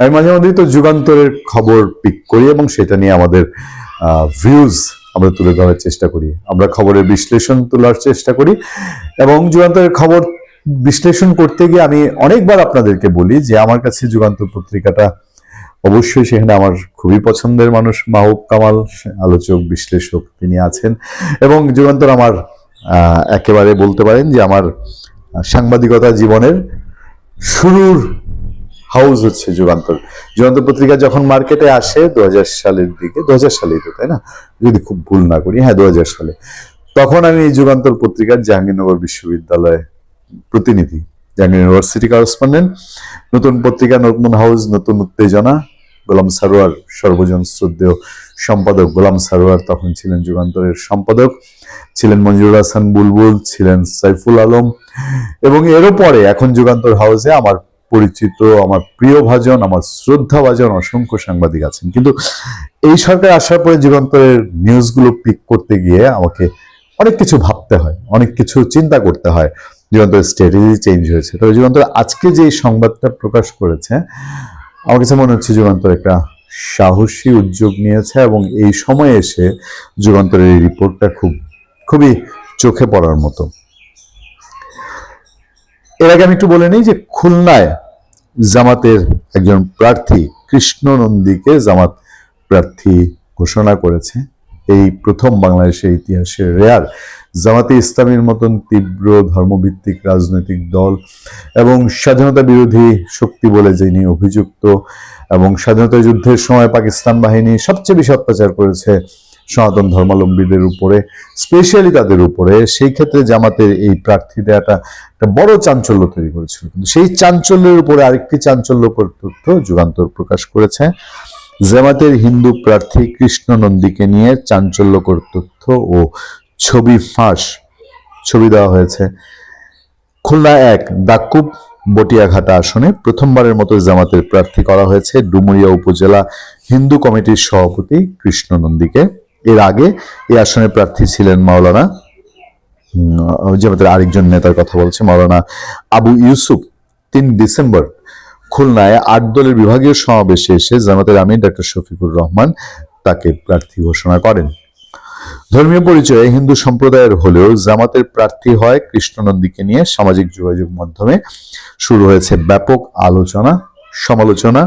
আমি মাঝে মধ্যেই তো যুগান্তরের খবর পিক করি এবং সেটা নিয়ে আমাদের ভিউজ আমরা তুলে ধরার চেষ্টা করি। আমরা খবরের বিশ্লেষণ তোলার চেষ্টা করি এবং যুগান্তরের খবর বিশ্লেষণ করতে গিয়ে আমি অনেকবার আপনাদেরকে বলি যে আমার কাছে যুগান্তর পত্রিকাটা অবশ্যই সেখানে আমার খুবই পছন্দের মানুষ, মাহবুব কামাল, আলোচক, বিশ্লেষক তিনি আছেন এবং যুগান্তর আমার একেবারে বলতে পারেন যে আমার সাংবাদিকতা জীবনের শুরুর হাউস হচ্ছে যুগান্তর। যুগান্তর পত্রিকা যখন মার্কেটে আসে দু হাজার সালের দিকে দু হাজার সালেই তো, তাই না? যদি খুব ভুল না করি হ্যাঁ দু হাজার সালে। তখন আমি এই যুগান্তর পত্রিকার জাহাঙ্গীরনগর বিশ্ববিদ্যালয়ে প্রতিনিধি জাহাঙ্গীর ইউনিভার্সিটি করেসপন্ডেন্ট নতুন পত্রিকা নতুন হাউস, নতুন উত্তেজনা। গোলাম সারোয়ার সর্বজন শ্রদ্ধেয় সম্পাদক। গোলাম সারোয়ার তখন ছিলেন যুগান্তরের সম্পাদক। ছিলেন মঞ্জুর হাসান বুলবুল, ছিলেন সাইফুল আলম। এবং এরও পরে, এখন যুগান্তর হাউসে আমার পরিচিত, আমার প্রিয় ভাজন, আমার শ্রদ্ধা ভাজন অসংখ্য সাংবাদিক আছেন। কিন্তু এই সরকার আসার পরে যুগান্তরের নিউজগুলো পিক করতে গিয়ে আমাকে অনেক কিছু ভাবতে হয়, অনেক কিছু চিন্তা করতে হয়। যুগান্তর স্ট্র্যাটেজি চেঞ্জ হয়েছে। তবে যুগান্তর আজকে যে সংবাদটা প্রকাশ করেছে, আমার কাছে মনে হচ্ছে যুগান্তর একটা সাহসী উদ্যোগ নিয়েছে এবং এই সময়ে এসে যুগান্তরের এই রিপোর্টটা খুব, খুবই চোখে পড়ার মতো। এর আগে আমি একটু বলে নিই যে খুলনায় জামাতের একজন প্রার্থী কৃষ্ণ নন্দীকে জামাত প্রার্থী ঘোষণা করেছে। এই প্রথম বাংলাদেশের ইতিহাসে রেয়ার। জামাতে ইসলামীর মতন তীব্র ধর্মভিত্তিক রাজনৈতিক দল এবং স্বাধীনতা বিরোধী শক্তি বলে যিনি অভিযুক্ত এবং স্বাধীনতা যুদ্ধের সময় পাকিস্তান বাহিনী সবচেয়ে বেশি অত্যাচার করেছে সনাতন ধর্মাবলম্বীদের উপরে স্পেশালি তাদের উপরে, সেই ক্ষেত্রে জামাতের এই প্রার্থী দেওয়াটা একটা বড় চাঞ্চল্য তৈরি করেছিল। কিন্তু সেই চাঞ্চল্যের উপরে আরেকটি চাঞ্চল্যকর তথ্য যুগান্তর প্রকাশ করেছে। জামাতের হিন্দু প্রার্থী কৃষ্ণ নন্দীকে নিয়ে চাঞ্চল্যকর তথ্য ও ছবি ফাঁস, ছবি দেওয়া হয়েছে। খুলনা এক দাকুব বটিয়াঘাটা আসনে প্রথমবারের মতো জামাতের প্রার্থী করা হয়েছে। ডুমুরিয়া উপজেলা হিন্দু কমিটির সভাপতি কৃষ্ণ নন্দীকে এর আগে এই আসনের প্রার্থী ছিলেন মাওলানা জামাতের আরেকজন নেতার কথা বলছে, মাওলানা আবু ইউসুফ, তিন ডিসেম্বর খুলনায় আট দলের বিভাগীয় সমাবেশে এসে জামাতের আমির ডক্টর শফিকুর রহমান তাকে প্রার্থী ঘোষণা করেন। ধর্মীয় পরিচয়ে হিন্দু সম্প্রদায়ের হলেও জামাতের প্রার্থী হয় কৃষ্ণনন্দীকে নিয়ে সামাজিক যোগাযোগ মাধ্যমে। শুরু হয়েছে ব্যাপক আলোচনা। সমালোচনা।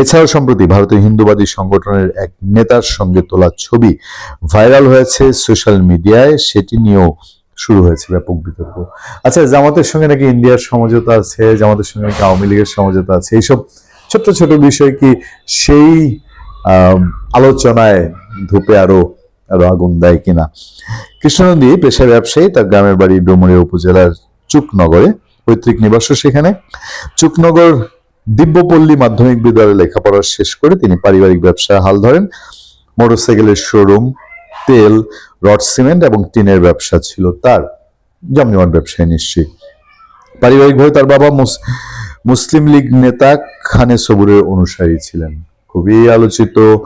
এছাড়াও সম্প্রতি ভারতের হিন্দুবাদী সংগঠনের এক নেতার সঙ্গে তোলা ছবি ভাইরাল হয়েছে সোশ্যাল মিডিয়ায়। সেটি নিয়েও শুরু হয়েছে ব্যাপক বিতর্ক। আচ্ছা জামাতের সঙ্গে নাকি ইন্ডিয়ার সমঝোতা আছে? জামাতের সঙ্গে নাকি আওয়ামী লীগের সমঝোতা আছে? এইসব ছোট্ট ছোট বিষয় কি সেই আলোচনায় ধূপে আরও আরও আগুন দেয় কিনা? কৃষ্ণনদী পেশায় ব্যবসায়ী, তার গ্রামের বাড়ি ডুমুরিয়া উপজেলার চুকনগরে। পৈতৃক নিবাস সেখানে। চুকনগর দিব্যপল্লী মাধ্যমিক বিদ্যালয়ে লেখাপড়া শেষ করে তিনি পারিবারিক ব্যবসায় হাল ধরেন। মোটরসাইকেলের শোরুম, তেল, রড সিমেন্ট এবং টিনের ব্যবসা ছিল তার। জমজমাট ব্যবসায় নিশ্চয়ই পারিবারিকভাবে তার বাবা মুস- মুসলিম লীগ নেতা খানে সবুরের অনুসারী ছিলেন। খুবই আলোচিত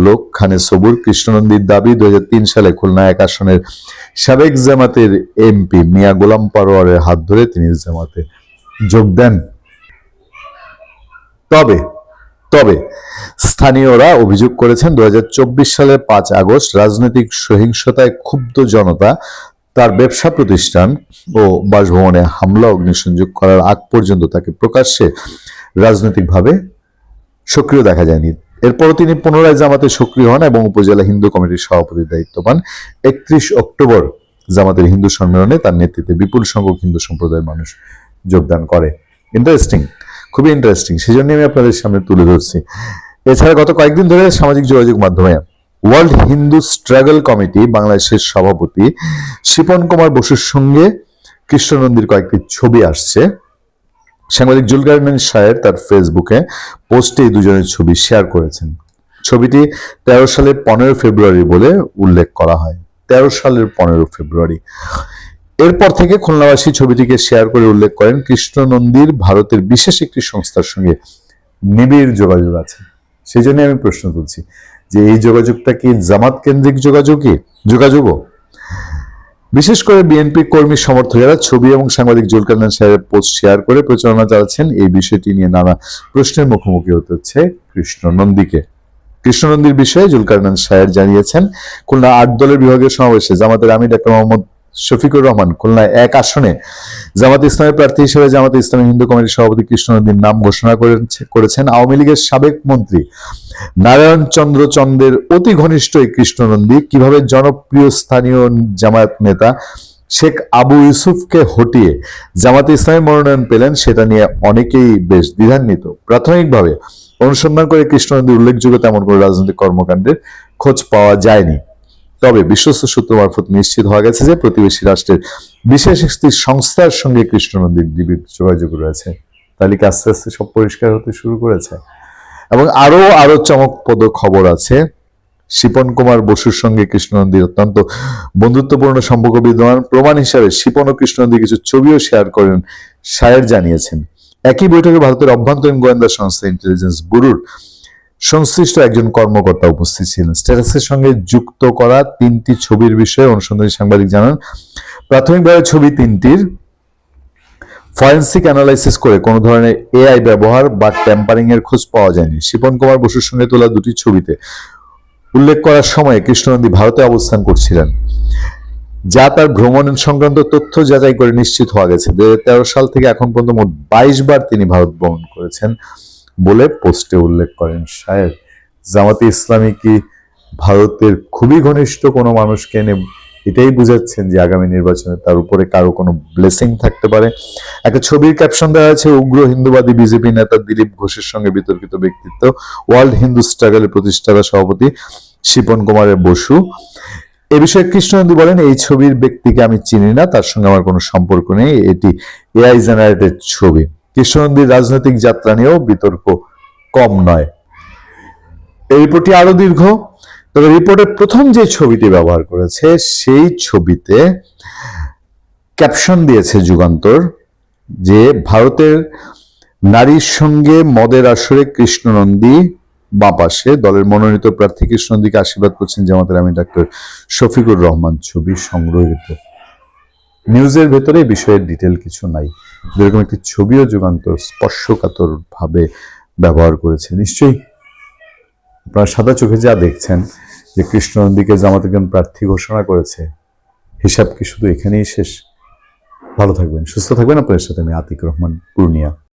লোক খানে সবুর। কৃষ্ণনন্দীর দাবি, দুই হাজার তিন সালে খুলনা এক আসনের সাবেক জামাতের এমপি মিয়া গোলাম পারোয়ারের হাত ধরে তিনি জামাতে যোগ দেন। তবে তবে স্থানীয়রা অভিযোগ করেছেন দু হাজার চব্বিশ সালের পাঁচ আগস্ট রাজনৈতিক সহিংসতায় ক্ষুব্ধ জনতা তার ব্যবসা প্রতিষ্ঠান ও বাসভবনে হামলা, অগ্নিসংযোগ করার আগ পর্যন্ত তাকে প্রকাশ্যে রাজনৈতিকভাবে সক্রিয় দেখা যায়নি। এরপরও তিনি পুনরায় জামাতে সক্রিয় হন এবং উপজেলা হিন্দু কমিটির সভাপতির দায়িত্ব পান। একত্রিশ অক্টোবর জামাতের হিন্দু সম্মেলনে তার নেতৃত্বে বিপুল সংখ্যক হিন্দু সম্প্রদায়ের মানুষ যোগদান করে। ইন্টারেস্টিং। খুবই ইন্টারেস্টিং সেই জন্য আমি আপনাদের সামনে তুলে ধরছি। এছাড়া গত কয়েকদিন ধরে সামাজিক যোগাযোগ মাধ্যমে ওয়ার্ল্ড হিন্দু স্ট্রাগল কমিটি বাংলাদেশের সভাপতি শিপন কুমার বসুর সঙ্গে কৃষ্ণনন্দীর কয়েকটি ছবি আসছে। সাংবাদিক জুলকারমিন সাহেব তার ফেসবুকে পোস্টে এই দুজনের ছবি শেয়ার করেছেন। ছবিটি তেরো সালের পনেরো ফেব্রুয়ারি বলে উল্লেখ করা হয়। তেরো সালের পনেরো ফেব্রুয়ারি। এরপর থেকে খুলনাবাসী ছবিটিকে শেয়ার করে উল্লেখ করেন কৃষ্ণ নন্দীর ভারতের বিশেষ একটি সংস্থার সঙ্গে নিবিড় যোগাযোগ আছে। সেই জন্য আমি প্রশ্ন তুলছি যে এই যোগাযোগটা কি জামাত কেন্দ্রিক যোগাযোগই? যোগাযোগও? বিশেষ করে বিএনপি কর্মী সমর্থকেরা ছবি এবং সাংবাদিক জুলকারনান সাহেবের পোস্ট শেয়ার করে প্রচারণা চালাচ্ছেন। এই বিষয়টি নিয়ে নানা প্রশ্নের মুখোমুখি হতে হচ্ছে কৃষ্ণ নন্দীকে। কৃষ্ণনন্দীর বিষয়ে জুলকারনান সাহেব জানিয়েছেন, খুলনা আট দলের বিভাগীয় সমাবেশে জামাতের আমির ডাক্তার মোহাম্মদ শফিকুর রহমান, খুলনায় এক আসনে জামাত ইসলামের প্রার্থী হিসেবে জামাত ইসলামী হিন্দু কমিটির সভাপতি কৃষ্ণনন্দীর নাম ঘোষণা করেছে- করেছেন আওয়ামী লীগের সাবেক মন্ত্রী নারায়ণ চন্দ্র চন্দ্রের অতি ঘনিষ্ঠ এই কৃষ্ণনন্দী। কীভাবে জনপ্রিয় স্থানীয় জামায়াত নেতা শেখ আবু ইউসুফকে হটিয়ে জামাতে ইসলামী মনোনয়ন পেলেন, সেটা নিয়ে অনেকেই বেশ দ্বিধান্বিত। প্রাথমিকভাবে অনুসন্ধান করে কৃষ্ণনন্দী উল্লেখযোগ্য তেমন কোনো রাজনৈতিক কর্মকাণ্ডের খোঁজ পাওয়া যায়নি। তবে বিশ্বস্ত সূত্র মারফত নিশ্চিত হওয়া গেছে যে প্রতিবেশী রাষ্ট্রের বিশেষ একটি সংস্থার সঙ্গে কৃষ্ণনন্দীর নিবিড় যোগাযোগ রয়েছে। তালিকা আস্তে আস্তে সব পরিষ্কার হতে শুরু করেছে। এবং আরও আরও চমকপ্রদ খবর আছে, শিপন কুমার বসুর সঙ্গে কৃষ্ণ কৃষ্ণনন্দীর অত্যন্ত বন্ধুত্বপূর্ণ সম্পর্ক বিদ্যমান। প্রমাণ হিসাবে শিপন ও কৃষ্ণ কৃষ্ণনন্দী কিছু ছবিও শেয়ার করেন শায়ের জানিয়েছেন। একই বৈঠকে ভারতের অভ্যন্তরীণ গোয়েন্দা সংস্থা ইন্টেলিজেন্স ব্যুরোর সংশ্লিষ্ট একজন কর্মকর্তা উপস্থিত ছিলেন। স্ট্যাটাসের সঙ্গে যুক্ত করা তিনটি ছবির বিষয়ে অনুসন্ধানী সাংবাদিক জানান, প্রাথমিকভাবে ছবি তিনটির ফরেন্সিক অ্যানালাইসিস করে কোনো ধরনের এআই ব্যবহার বা ট্যাম্পারিং এর খোঁজ পাওয়া যায়নি। শিপন কুমার বসুর সঙ্গে তোলা দুটি ছবিতে উল্লেখ করার সময় কৃষ্ণনন্দী ভারতে অবস্থান করছিলেন, যা তার ভ্রমণ সংক্রান্ত তথ্য যাচাই করে নিশ্চিত হওয়া গেছে। দু হাজার তেরো সাল থেকে এখন পর্যন্ত মোট বাইশ বার তিনি ভারত ভ্রমণ করেছেন। বলে পোস্টে উল্লেখ করেন সাহেব জামাতে ইসলামী কি ভারতের খুবই ঘনিষ্ঠ কোনো মানুষকে এনে এটাই বুঝাচ্ছেন যে আগামী নির্বাচনে তার উপরে কারও কোনো ব্লেসিং থাকতে পারে? একটা ছবির ক্যাপশন দেওয়া আছে, উগ্র হিন্দুবাদী বিজেপি নেতা দিলীপ ঘোষের সঙ্গে বিতর্কিত ব্যক্তিত্ব, ওয়ার্ল্ড হিন্দু স্ট্রাগলের প্রতিষ্ঠাতা সভাপতি শিপন কুমারের বসু। এ বিষয়ে কৃষ্ণনন্দী বলেন, এই ছবির ব্যক্তিকে আমি চিনি না, তার সঙ্গে আমার কোনো সম্পর্ক নেই, এটি এআই জেনারেটেড ছবি। কৃষ্ণনন্দীর রাজনৈতিক যাত্রা নিয়েও বিতর্ক কম নয়। এই রিপোর্টটি আরও দীর্ঘ। তবে রিপোর্টের প্রথম যে ছবিটি ব্যবহার করেছে, সেই ছবিতে ক্যাপশন দিয়েছে যুগান্তর যে ভারতের নারীর সঙ্গে মদের আসরে কৃষ্ণনন্দী বাঁ পাশে দলের মনোনীত প্রার্থী কৃষ্ণনন্দীকে আশীর্বাদ করছেন জামাতের আমি ডাক্তার শফিকুর রহমান ছবি সংগ্রহীত নিউজের ভেতরে বিষয়ের ডিটেল কিছু নাই। যেরকম একটি ছবিও যুগান্তর স্পর্শকাতর ভাবে ব্যবহার করেছে। নিশ্চয়ই আপনারা সাদা চোখে যা দেখছেন যে কৃষ্ণ কৃষ্ণনন্দীকে জামাত একজন প্রার্থী ঘোষণা করেছে, হিসাব কি শুধু এখানেই শেষ? ভালো থাকবেন, সুস্থ থাকবেন। আপনাদের সাথে আমি আতিক রহমান, পূর্ণিয়া।